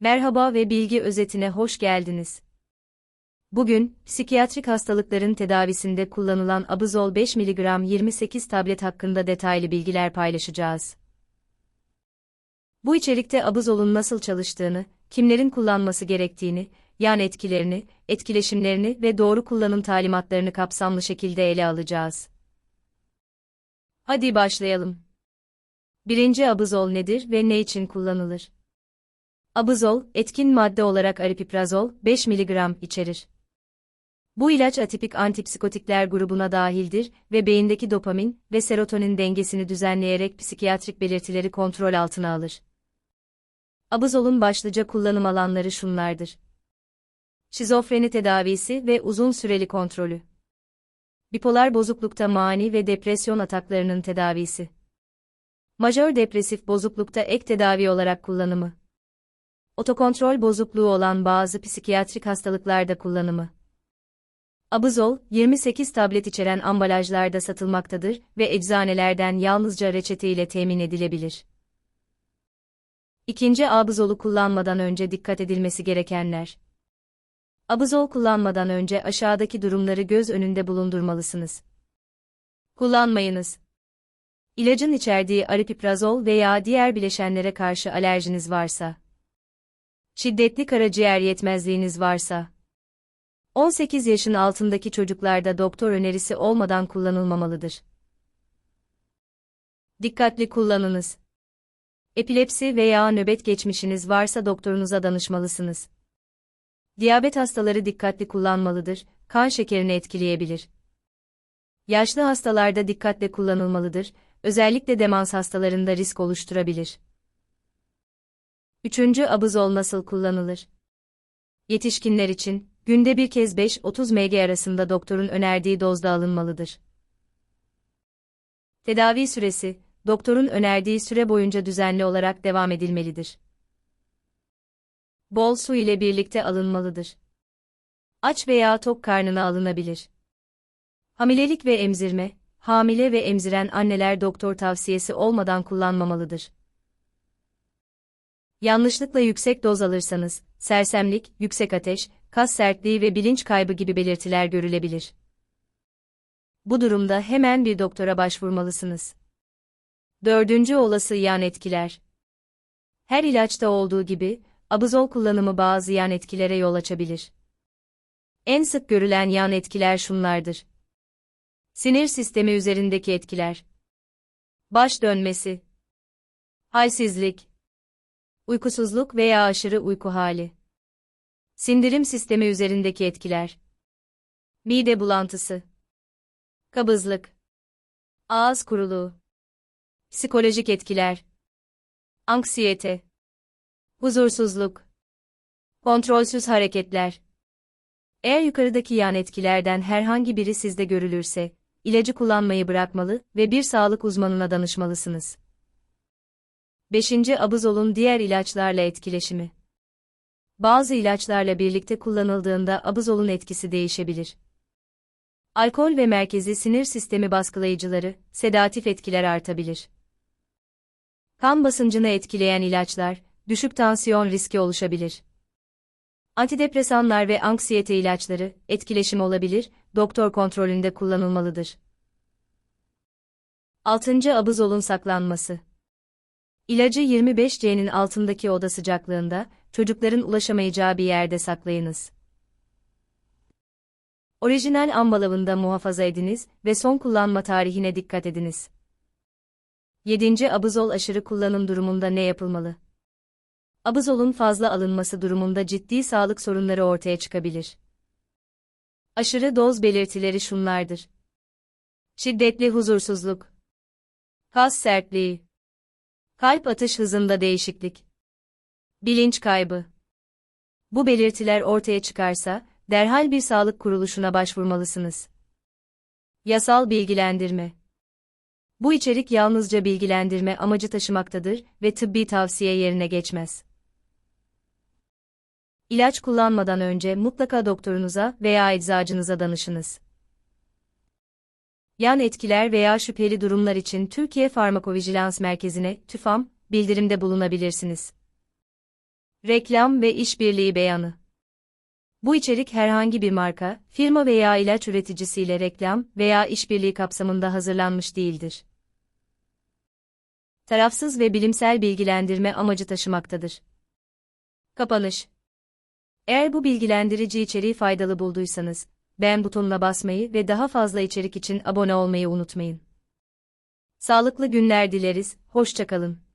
Merhaba ve bilgi özetine hoş geldiniz. Bugün, psikiyatrik hastalıkların tedavisinde kullanılan Abuzol 5 mg 28 tablet hakkında detaylı bilgiler paylaşacağız. Bu içerikte Abuzol'un nasıl çalıştığını, kimlerin kullanması gerektiğini, yan etkilerini, etkileşimlerini ve doğru kullanım talimatlarını kapsamlı şekilde ele alacağız. Hadi başlayalım. Birinci Abuzol nedir ve ne için kullanılır? Abuzol, etkin madde olarak aripiprazol, 5 mg içerir. Bu ilaç atipik antipsikotikler grubuna dahildir ve beyindeki dopamin ve serotonin dengesini düzenleyerek psikiyatrik belirtileri kontrol altına alır. Abuzol'un başlıca kullanım alanları şunlardır. Şizofreni tedavisi ve uzun süreli kontrolü. Bipolar bozuklukta mani ve depresyon ataklarının tedavisi. Majör depresif bozuklukta ek tedavi olarak kullanımı. Otokontrol bozukluğu olan bazı psikiyatrik hastalıklarda kullanımı. Abuzol, 28 tablet içeren ambalajlarda satılmaktadır ve eczanelerden yalnızca reçete ile temin edilebilir. İkinci abuzolu kullanmadan önce dikkat edilmesi gerekenler. Abuzol kullanmadan önce aşağıdaki durumları göz önünde bulundurmalısınız. Kullanmayınız. İlacın içerdiği aripiprazol veya diğer bileşenlere karşı alerjiniz varsa. Şiddetli karaciğer yetmezliğiniz varsa. 18 yaşın altındaki çocuklarda doktor önerisi olmadan kullanılmamalıdır. Dikkatli kullanınız. Epilepsi veya nöbet geçmişiniz varsa doktorunuza danışmalısınız. Diyabet hastaları dikkatli kullanmalıdır, kan şekerini etkileyebilir. Yaşlı hastalarda dikkatle kullanılmalıdır, özellikle demans hastalarında risk oluşturabilir. Üçüncü abuzol nasıl kullanılır? Yetişkinler için, günde bir kez 5-30 mg arasında doktorun önerdiği dozda alınmalıdır. Tedavi süresi, doktorun önerdiği süre boyunca düzenli olarak devam edilmelidir. Bol su ile birlikte alınmalıdır. Aç veya tok karnına alınabilir. Hamilelik ve emzirme, hamile ve emziren anneler doktor tavsiyesi olmadan kullanmamalıdır. Yanlışlıkla yüksek doz alırsanız, sersemlik, yüksek ateş, kas sertliği ve bilinç kaybı gibi belirtiler görülebilir. Bu durumda hemen bir doktora başvurmalısınız. Dördüncü olası yan etkiler. Her ilaçta olduğu gibi, abuzol kullanımı bazı yan etkilere yol açabilir. En sık görülen yan etkiler şunlardır. Sinir sistemi üzerindeki etkiler. Baş dönmesi. Halsizlik. Uykusuzluk veya aşırı uyku hali. Sindirim sistemi üzerindeki etkiler. Mide bulantısı. Kabızlık. Ağız kuruluğu. Psikolojik etkiler. Anksiyete. Huzursuzluk. Kontrolsüz hareketler. Eğer yukarıdaki yan etkilerden herhangi biri sizde görülürse, ilacı kullanmayı bırakmalı ve bir sağlık uzmanına danışmalısınız. 5. Abuzol'un diğer ilaçlarla etkileşimi. Bazı ilaçlarla birlikte kullanıldığında abuzolun etkisi değişebilir. Alkol ve merkezi sinir sistemi baskılayıcıları, sedatif etkiler artabilir. Kan basıncını etkileyen ilaçlar, düşük tansiyon riski oluşabilir. Antidepresanlar ve anksiyete ilaçları, etkileşim olabilir, doktor kontrolünde kullanılmalıdır. 6. Abuzolun saklanması İlacı 25C'nin altındaki oda sıcaklığında, çocukların ulaşamayacağı bir yerde saklayınız. Orijinal ambalajında muhafaza ediniz ve son kullanma tarihine dikkat ediniz. 7. Abuzol aşırı kullanım durumunda ne yapılmalı? Abuzolun fazla alınması durumunda ciddi sağlık sorunları ortaya çıkabilir. Aşırı doz belirtileri şunlardır. Şiddetli huzursuzluk. Kas sertliği. Kalp atış hızında değişiklik. Bilinç kaybı. Bu belirtiler ortaya çıkarsa, derhal bir sağlık kuruluşuna başvurmalısınız. Yasal bilgilendirme. Bu içerik yalnızca bilgilendirme amacı taşımaktadır ve tıbbi tavsiye yerine geçmez. İlaç kullanmadan önce mutlaka doktorunuza veya eczacınıza danışınız. Yan etkiler veya şüpheli durumlar için Türkiye Farmakovijilans Merkezi'ne TÜFAM bildirimde bulunabilirsiniz. Reklam ve işbirliği beyanı. Bu içerik herhangi bir marka, firma veya ilaç üreticisiyle reklam veya işbirliği kapsamında hazırlanmış değildir. Tarafsız ve bilimsel bilgilendirme amacı taşımaktadır. Kapanış. Eğer bu bilgilendirici içeriği faydalı bulduysanız, beğen butonuna basmayı ve daha fazla içerik için abone olmayı unutmayın. Sağlıklı günler dileriz, hoşçakalın.